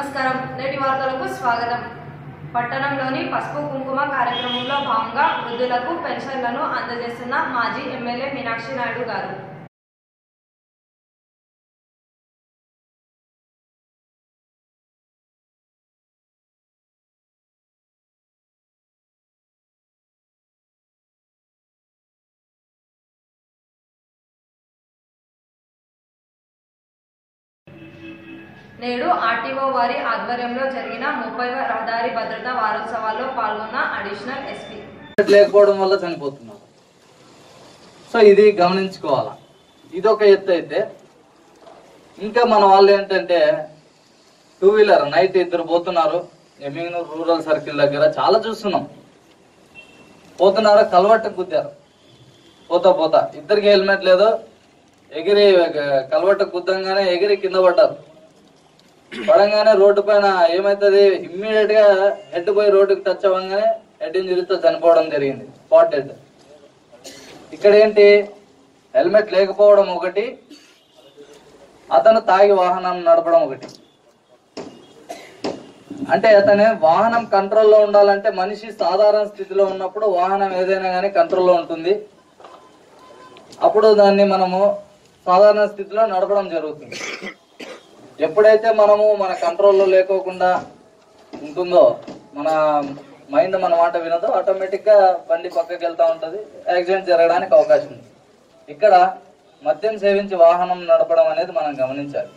నమస్కారం. నేటి వార్తలకు స్వాగతం. పట్టణంలోని పసుపు కుంకుమ కార్యక్రమంలో భాగంగా వృద్ధులకు పెన్షన్లను అందజేస్తున్న మాజీ ఎమ్మెల్యే మీనాక్షి నాయుడు గారు. నేడు ఆర్టీఓ వారి ఆధ్వర్యంలో జరిగిన ముప్పై రహదారి భద్రతా వారోత్సవాల్లో పాల్గొన్న అడిషనల్ ఎస్పీ. లేకపోవడం వల్ల చనిపోతున్నారు. సో ఇది గమనించుకోవాలా? ఇది ఒక ఎత్తు అయితే ఇంకా మన వాళ్ళు ఏంటంటే టూ వీలర్ నైట్ ఇద్దరు పోతున్నారు. ఎమ్మింగనూరు రూరల్ సర్కిల్ దగ్గర చాలా చూస్తున్నాం. పోతున్నారు? కలవట్టు గుద్దారు. పోతా పోతా. ఇద్దరికి హెల్మెట్ లేదు. ఎగిరి కలవట్టు గుద్దంగానే ఎగిరి కింద పడ్డారు. పడంగానే రోడ్డు పైన ఏమైతుంది? ఇమ్మీడియట్గా హెడ్ పోయి రోడ్డుకి టచ్ అవ్వగానే హెడ్ ఇంజరీతో చనిపోవడం జరిగింది. స్పాట్ డెడ్ ఇక్కడ ఏంటి హెల్మెట్ లేకపోవడం ఒకటి అతను తాగి వాహనం నడపడం ఒకటి. అంటే అతను వాహనం కంట్రోల్లో ఉండాలంటే మనిషి సాధారణ స్థితిలో ఉన్నప్పుడు వాహనం ఏదైనా కానీ కంట్రోల్లో ఉంటుంది. అప్పుడు దాన్ని మనము సాధారణ స్థితిలో నడపడం జరుగుతుంది. ఎప్పుడైతే మనము మన కంట్రోల్లో లేకోకుండా ఉంటుందో మన మైండ్ మన మాట వినదో ఆటోమేటిక్గా బండి పక్కకి వెళ్తూ ఉంటుంది యాక్సిడెంట్ జరగడానికి అవకాశం ఉంది. ఇక్కడ మద్యం సేవించి వాహనం నడపడం అనేది మనం గమనించాలి.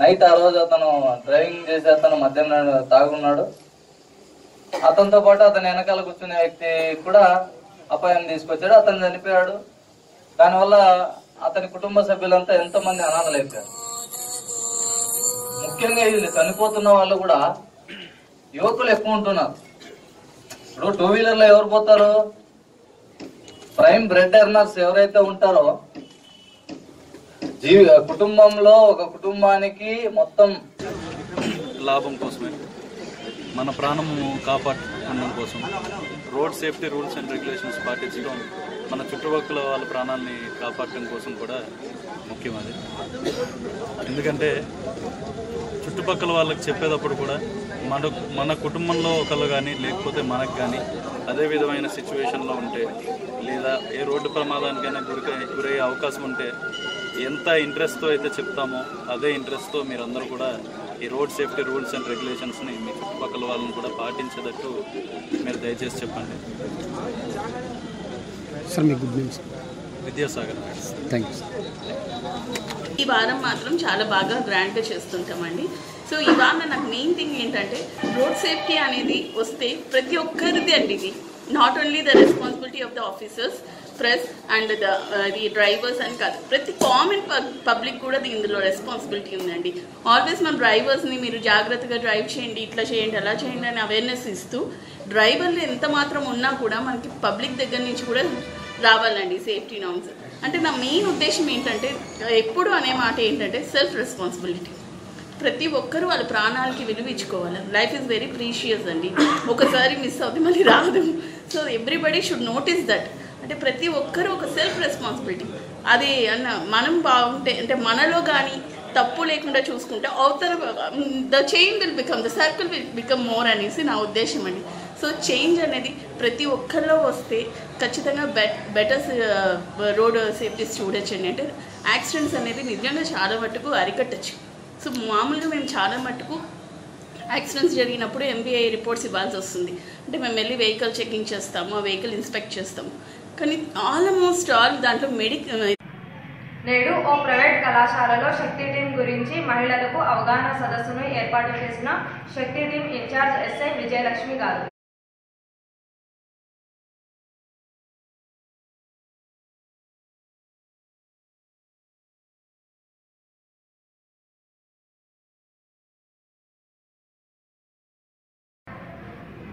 నైట్ ఆ రోజు అతను డ్రైవింగ్ చేసే అతను మద్యం తాగున్నాడు. అతనితో పాటు అతని వెనకాల కూర్చునే వ్యక్తి కూడా అపాయం తీసుకొచ్చాడు అతను చనిపోయాడు. దానివల్ల అతని కుటుంబ సభ్యులంతా ఎంతో మంది అనాథలైపోయారు. ముఖ్యంగా ఇది చనిపోతున్న వాళ్ళు కూడా యువకులు ఎక్కువ ఉంటున్నారు. ఇప్పుడు టూ వీలర్లో ఎవరు పోతారు? ప్రైమ్ బ్రెడ్ ఎర్నర్స్ ఎవరైతే ఉంటారో జీవి కుటుంబంలో ఒక కుటుంబానికి మొత్తం లాభం కోసమే. మన ప్రాణం కాపాడుకోవడం కోసం. Road safety rules and regulations పాటించడం మన చుట్టుపక్కల వాళ్ళ ప్రాణాన్ని కాపాడటం కోసం కూడా ముఖ్యం అది ఎందుకంటే చుట్టుపక్కల వాళ్ళకి చెప్పేటప్పుడు కూడా మన మన కుటుంబంలో ఒకళ్ళు కానీ లేకపోతే మనకు కానీ అదే విధమైన సిచ్యువేషన్లో ఉంటే లేదా ఏ రోడ్డు ప్రమాదానికైనా గురిక గురయ్యే అవకాశం ఉంటే ఎంత ఇంట్రెస్ట్తో అయితే చెప్తామో అదే ఇంట్రెస్ట్తో మీరందరూ కూడా ఈ రోడ్ సేఫ్టీ రూల్స్ అండ్ రెగ్యులేషన్స్ని మీ చుట్టుపక్కల వాళ్ళని కూడా పాటించేటట్టు మీరు దయచేసి చెప్పండి. సార్ మీ good name sir Vidyasagar thank ఈ వారం మాత్రం చాలా బాగా గ్రాండ్గా చేస్తుంటామండి. సో ఈ వారం నాకు మెయిన్ థింగ్ ఏంటంటే రోడ్ సేఫ్టీ అనేది వస్తే ప్రతి ఒక్కరిది అండి ఇది. Not only the responsibility of the officers press and the the drivers అని కాదు ప్రతి కామన్ పబ్లిక్ కూడా ఇది ఇందులో రెస్పాన్సిబిలిటీ ఉందండి. ఆల్వేస్ మన డ్రైవర్స్ని మీరు జాగ్రత్తగా డ్రైవ్ చేయండి ఇట్లా చేయండి అలా చేయండి అని అవేర్నెస్ ఇస్తూ డ్రైవర్లు ఎంత మాత్రం ఉన్నా కూడా మనకి పబ్లిక్ దగ్గర నుంచి కూడా రావాలండి సేఫ్టీ నామ్స్ అంటే నా మెయిన్ ఉద్దేశం ఏంటంటే ఎప్పుడు అనే మాట ఏంటంటే సెల్ఫ్ రెస్పాన్సిబిలిటీ ప్రతి ఒక్కరూ వాళ్ళ ప్రాణాలకి విలువ ఇచ్చుకోవాలి. లైఫ్ ఇస్ వెరీ ప్రీషియస్ అండి. ఒకసారి మిస్ అవుతుంది మళ్ళీ రాదు. So everybody should notice that అంటే ప్రతి ఒక్కరూ ఒక సెల్ఫ్ రెస్పాన్సిబిలిటీ అది అన్న మనం బాగుంటే అంటే మనలో కానీ తప్పు లేకుండా చూసుకుంటే అవతల the chain will become the circle will become more అనేసి నా ఉద్దేశం అండి. సో చేంజ్ అనేది ప్రతి ఒక్కరిలో వస్తే ఖచ్చితంగా బెట్ బెటర్ రోడ్ సేఫ్టీస్ చూడొచ్చండి అంటే యాక్సిడెంట్స్ అనేది నిజంగా చాలా మట్టుకు అరికట్టచ్చు. సో మామూలుగా మేము చాలా మట్టుకు యాక్సిడెంట్స్ జరిగినప్పుడు ఎంబీఐ రిపోర్ట్స్ ఇవ్వాల్సి వస్తుంది. అంటే మేము వెళ్ళి వెహికల్ చెకింగ్ చేస్తాము ఆ వెహికల్ ఇన్స్పెక్ట్ చేస్తాము. కానీ ఆల్మోస్ట్ ఆల్ దాంట్లో మెడిక్ uh, నేడు ఓ ప్రైవేట్ కళాశాలలో శక్తి టీం గురించి మహిళలకు అవగాహన సదస్సును ఏర్పాటు చేసిన Shakti team in charge SI Vijayalakshmi గారు.